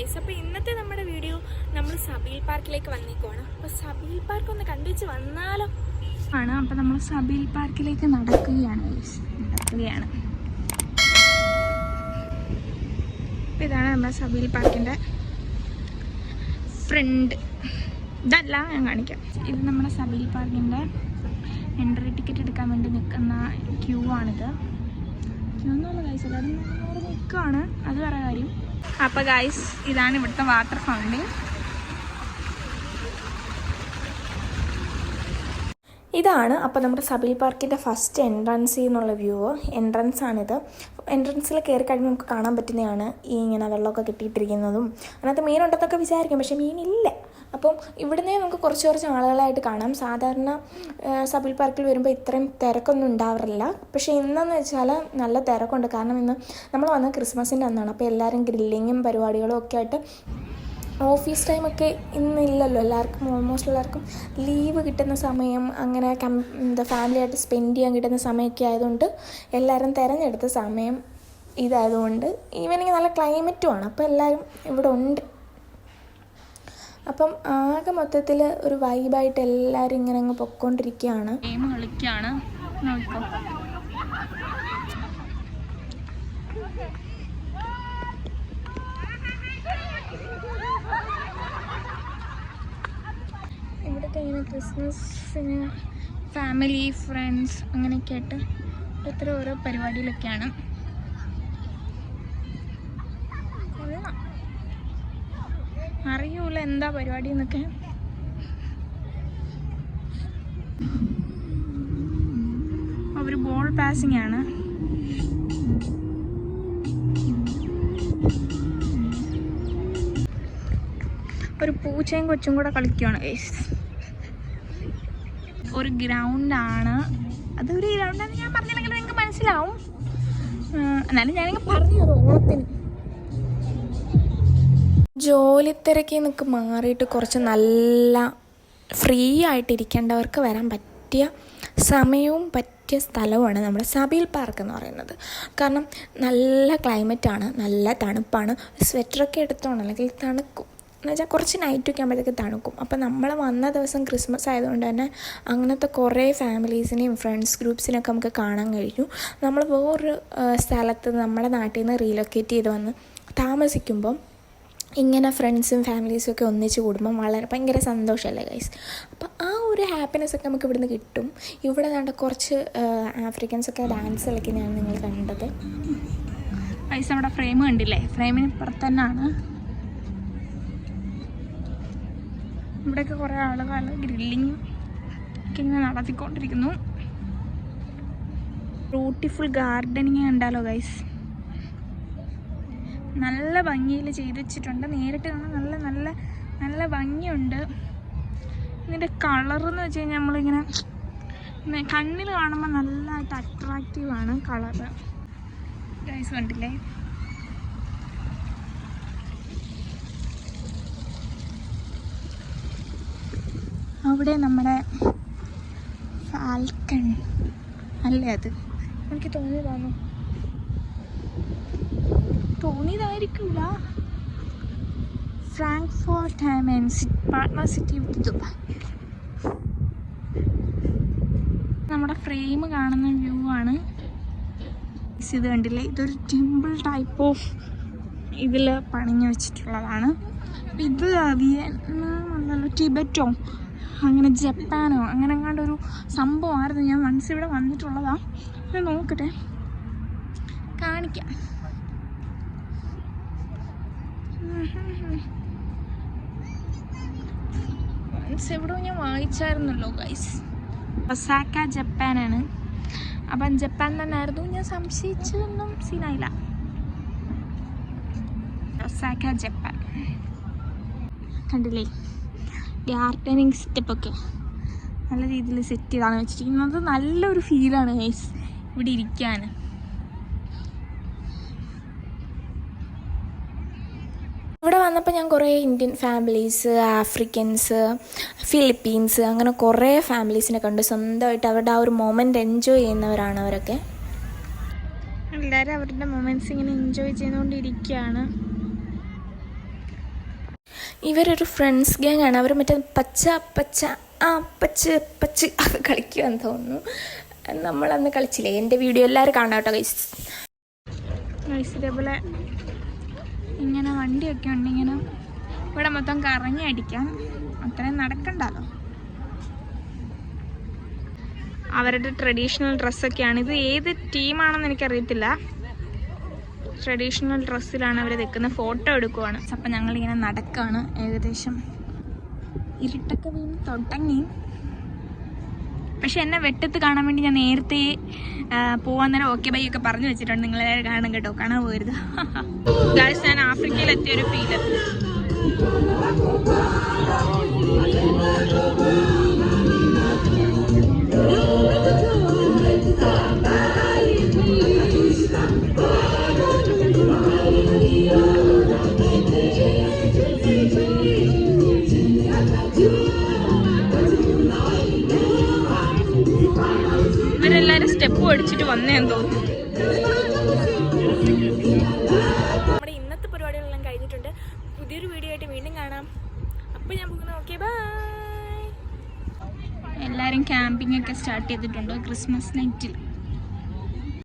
Guys അപ്പോൾ ഇന്നത്തെ നമ്മുടെ വീഡിയോ നമ്മൾ സബീൽ പാർക്കിലേക്ക് വന്നേക്കുവാണ്. അപ്പോൾ സബീൽ പാർക്ക് ഒന്ന് കണ്ടുവച്ച് വന്നാലോ? ആണ്. അപ്പോൾ നമ്മൾ സബീൽ പാർക്കിലേക്ക് നടക്കുകയാണ് ഗൈസ് നടക്കുകയാണ്. അപ്പോൾ ഇതാണ് നമ്മുടെ സബീൽ പാർക്കിന്റെ ഫ്രണ്ട് ഇതല്ല ഞാൻ കാണിക്കാം. ഇത് നമ്മുടെ സബീൽ പാർക്കിന്റെ എൻട്രി ടിക്കറ്റ് എടുക്കാൻ വേണ്ടി നിൽക്കുന്ന ക്യൂ ആണിത്. ക്യൂ എന്നുള്ള ഗൈസ് അവിടെ നിൽക്കുകയാണ് അത് വേറെ കാര്യം. അപ്പോൾ ഗൈസ് ഇതാണ് ഇവിടുത്തെ വാട്ടർ ഫൗണ്ടിൻ ഇതാണ് അപ്പോൾ നമ്മുടെ സബീൽ പാർക്കിന്റെ ഫസ്റ്റ് എൻട്രൻസ് എന്നുള്ള വ്യൂ എൻട്രൻസ് ആണിത്. എൻട്രൻസിൽ കയറി കഴിയുമ്പോൾ നമുക്ക് കാണാൻ പറ്റുന്നതാണ് ഈ ഇങ്ങനെ വെള്ളമൊക്കെ കിട്ടിയിട്ടിരിക്കുന്നതും. അതിനകത്ത് മീനുണ്ടെന്നൊക്കെ വിചാരിക്കും പക്ഷേ മീനില്ല. അപ്പം ഇവിടുന്ന് നമുക്ക് കുറച്ച് കുറച്ച് ആളുകളായിട്ട് കാണാം. സാധാരണ സബിൽ പാർക്കിൽ വരുമ്പോൾ ഇത്രയും തിരക്കൊന്നും ഉണ്ടാവാറില്ല. പക്ഷേ ഇന്നെന്ന് വെച്ചാൽ നല്ല തിരക്കുണ്ട്. കാരണം ഇന്ന് നമ്മൾ വന്ന ക്രിസ്മസിന്റെ അന്നാണ്. അപ്പോൾ എല്ലാവരും ഗ്രില്ലിങ്ങും പരിപാടികളും ഒക്കെ ആയിട്ട് ഓഫീസ് ടൈമൊക്കെ ഇന്നില്ലല്ലോ എല്ലാവർക്കും ഓൾമോസ്റ്റ് എല്ലാവർക്കും ലീവ് കിട്ടുന്ന സമയം അങ്ങനെ കം എന്താ ഫാമിലിയായിട്ട് സ്പെൻഡ് ചെയ്യാൻ കിട്ടുന്ന സമയമൊക്കെ ആയതുകൊണ്ട് എല്ലാവരും തിരഞ്ഞെടുത്ത സമയം ഇതായതുകൊണ്ട് ഈവനിങ് നല്ല ക്ലൈമറ്റുമാണ് അപ്പോൾ എല്ലാവരും ഇവിടെ ഉണ്ട്. അപ്പം ആകെ മൊത്തത്തിൽ ഒരു വൈബായിട്ട് എല്ലാവരും ഇങ്ങനെ അങ്ങ് പൊക്കോണ്ടിരിക്കുകയാണ് ഗെയിം നോക്കാം. ഇവിടുത്തെ ഇങ്ങനെ ക്രിസ്മസിന് ഫാമിലി ഫ്രണ്ട്സ് അങ്ങനെയൊക്കെ ആയിട്ട് ഇത്ര ഓരോ പരിപാടിയിലൊക്കെയാണ് അറിയൂല എന്താ പരിപാടി എന്നൊക്കെ ഒരു ബോൾ പാസിംഗ് ആണ്. ഒരു പൂച്ചയും കൊച്ചും കൂടെ കളിക്കുകയാണ് ഒരു ഗ്രൗണ്ടാണ് അതൊരു ഗ്രൗണ്ടാണ് ഞാൻ പറഞ്ഞില്ലെങ്കിൽ നിങ്ങൾക്ക് മനസ്സിലാവും. എന്നാലും ഞാനിങ്ങനെ പറഞ്ഞു തരും. ഓണത്തിന് ജോലിത്തിരക്കിൽ നിന്നൊക്കെ മാറിയിട്ട് കുറച്ച് നല്ല ഫ്രീ ആയിട്ടിരിക്കേണ്ടവർക്ക് വരാൻ പറ്റിയ സമയവും പറ്റിയ സ്ഥലവുമാണ് നമ്മുടെ സബീൽ പാർക്ക് എന്ന് പറയുന്നത്. കാരണം നല്ല ക്ലൈമറ്റാണ് നല്ല തണുപ്പാണ്. സ്വെറ്ററൊക്കെ എടുത്തോണം അല്ലെങ്കിൽ തണുക്കും. എന്ന് വെച്ചാൽ കുറച്ച് നൈറ്റൊക്കെ ആകുമ്പോഴത്തേക്ക് തണുക്കും. അപ്പോൾ നമ്മൾ വന്ന ദിവസം ക്രിസ്മസ് ആയതുകൊണ്ട് തന്നെ അങ്ങനത്തെ കുറേ ഫാമിലീസിനെയും ഫ്രണ്ട്സ് ഗ്രൂപ്പ്സിനൊക്കെ നമുക്ക് കാണാൻ കഴിഞ്ഞു. നമ്മൾ വേറൊരു സ്ഥലത്ത് നമ്മുടെ നാട്ടിൽ നിന്ന് റീലൊക്കേറ്റ് ചെയ്ത് വന്ന് താമസിക്കുമ്പം ഇങ്ങനെ ഫ്രണ്ട്സും ഫാമിലീസും ഒക്കെ ഒന്നിച്ച് കൂടുമ്പം വളരെ ഭയങ്കര സന്തോഷമല്ലേ ഗൈസ് അപ്പോൾ ആ ഒരു ഹാപ്പിനെസ് ഒക്കെ നമുക്ക് ഇവിടുന്ന് കിട്ടും. ഇവിടെ കണ്ട കുറച്ച് ആഫ്രിക്കൻസ് ഒക്കെ ഡാൻസ് കളിക്കുന്നതാണ് നിങ്ങൾ കണ്ടത്. ഗൈസ് നമ്മുടെ ഫ്രെയിം കണ്ടില്ലേ? ഫ്രെയിമിന് ഇപ്പുറത്ത് തന്നെയാണ്. ഇവിടെയൊക്കെ കുറേ ആളുകൾ ഗ്രില്ലിങ് ഒക്കെ ഇങ്ങനെ നടത്തിക്കൊണ്ടിരിക്കുന്നു. ബ്യൂട്ടിഫുൾ ഗാർഡനിങ് കണ്ടാലോ ഗൈസ് നല്ല ഭംഗിയിൽ ചെയ്ത് വെച്ചിട്ടുണ്ട് നേരിട്ട് കാണാൻ നല്ല നല്ല നല്ല ഭംഗിയുണ്ട്. ഇതിന്റെ കളർ എന്ന് വെച്ച് കഴിഞ്ഞാൽ നമ്മളിങ്ങനെ കണ്ണിൽ കാണുമ്പോൾ നല്ലതായിട്ട് അട്രാക്റ്റീവ് ആണ് കളറ് ഗൈസ് കണ്ടില്ലേ? അവിടെ നമ്മുടെ ഫാൽക്കൺ അല്ലേ അത്? എനിക്ക് തോന്നിയതാണോ? തോന്നിയതായിരിക്കില്ല. Frankfurt and partner city with Dubai നമ്മുടെ ഫ്രെയിം കാണുന്ന വ്യൂ ആണ്. ഇത് കണ്ടില്ലേ? ഇതൊരു ടെമ്പിൾ ടൈപ്പ് ഓഫ് ഇതിൽ പണിഞ്ഞു വെച്ചിട്ടുള്ളതാണ്. ഇത് വിയറ്റ്നാം അല്ലല്ലോ ടിബറ്റോ അങ്ങനെ ജപ്പാനോ അങ്ങനെ കണ്ടൊരു സംഭവമായിരുന്നു. ഞാൻ മനസ്സിവിടെ ഇവിടെ വന്നിട്ടുള്ളതാ. ഇത് നോക്കട്ടെ. കാണിക്കാം. എവിടെയോ ഞാൻ വായിച്ചായിരുന്നല്ലോ ഗൈസ് ഒസാക്ക ജപ്പാനാണ്. അപ്പം ജപ്പാൻ തന്നെയായിരുന്നു. ഞാൻ സംശയിച്ചതൊന്നും സീനായില്ല. Osaka Japan. കണ്ടില്ലേ? ഗാർഡനിങ് സെറ്റപ്പൊക്കെ. നല്ല രീതിയിൽ സെറ്റ് ചെയ്താണ് വെച്ചിരിക്കുന്നത്. നല്ലൊരു ഫീലാണ് ഗൈസ് ഇവിടെ ഇരിക്കാൻ. ഇവിടെ വന്നപ്പോൾ ഞാൻ കുറേ ഇന്ത്യൻ ഫാമിലീസ് ആഫ്രിക്കൻസ് ഫിലിപ്പീൻസ് അങ്ങനെ കുറേ ഫാമിലീസിനെ കണ്ട്. സ്വന്തമായിട്ട് അവരുടെ ആ ഒരു മൊമെന്റ് എൻജോയ് ചെയ്യുന്നവരാണ് അവരൊക്കെ. എല്ലാവരും അവരുടെ മൊമെന്റ്സ് ഇങ്ങനെ എൻജോയ് ചെയ്തുകൊണ്ടിരിക്കുകയാണ്. ഇവരൊരു ഫ്രണ്ട്സ് ഗ്യാങ് ആണ്. അവർ മറ്റേ പച്ച പച്ച ആ പച്ച പച്ച അത് കളിക്കുമെന്ന് തോന്നുന്നു. നമ്മളന്ന് കളിച്ചില്ലേ? എന്റെ വീഡിയോ എല്ലാവരും കാണാം കേട്ടോ ഗൈസ് ഗൈസ് ഇതേപോലെ ഇങ്ങനെ വണ്ടിയൊക്കെ ഉണ്ട് ഇങ്ങനെ ഇവിടെ മൊത്തം കറങ്ങി അടിക്കാം. അത്രയും നടക്കണ്ടല്ലോ. അവരുടെ ട്രഡീഷണൽ ഡ്രസ്സൊക്കെയാണ് ഇത് ഏത് ടീമാണെന്ന് എനിക്കറിയത്തില്ല. ട്രഡീഷണൽ ഡ്രസ്സിലാണ് അവർ നിൽക്കുന്നത് ഫോട്ടോ എടുക്കുവാണ്. അപ്പം ഞങ്ങളിങ്ങനെ നടക്കുകയാണ് ഏകദേശം ഇരുട്ടൊക്കെ വീണ് തുടങ്ങി. പക്ഷെ എന്നെ വെട്ടത്ത് കാണാൻ വേണ്ടി ഞാൻ നേരത്തെ പോവാൻ നേരം ഓക്കെ ബൈ ഒക്കെ പറഞ്ഞു വെച്ചിട്ടുണ്ട്. നിങ്ങൾ നിങ്ങളെ കാണാൻ കേട്ടോ. കാണാൻ പോകരുത്. ഞാൻ ആഫ്രിക്കയിൽ എത്തിയ ഒരു ഫീൽ പഠിച്ചിട്ട് വന്നേന്ന് തോന്നുന്നു. നമ്മുടെ ഇന്നത്തെ പരിപാടികളെല്ലാം കഴിഞ്ഞിട്ടുണ്ട്. പുതിയൊരു വീഡിയോ ആയിട്ട് വീണ്ടും കാണാം. അപ്പൊ ഞാൻ പോകുന്നു. ഓക്കെ ബൈ എല്ലാരും ക്യാമ്പിംഗ് ഒക്കെ സ്റ്റാർട്ട് ചെയ്തിട്ടുണ്ട്? ക്രിസ്മസ് നൈറ്റിൽ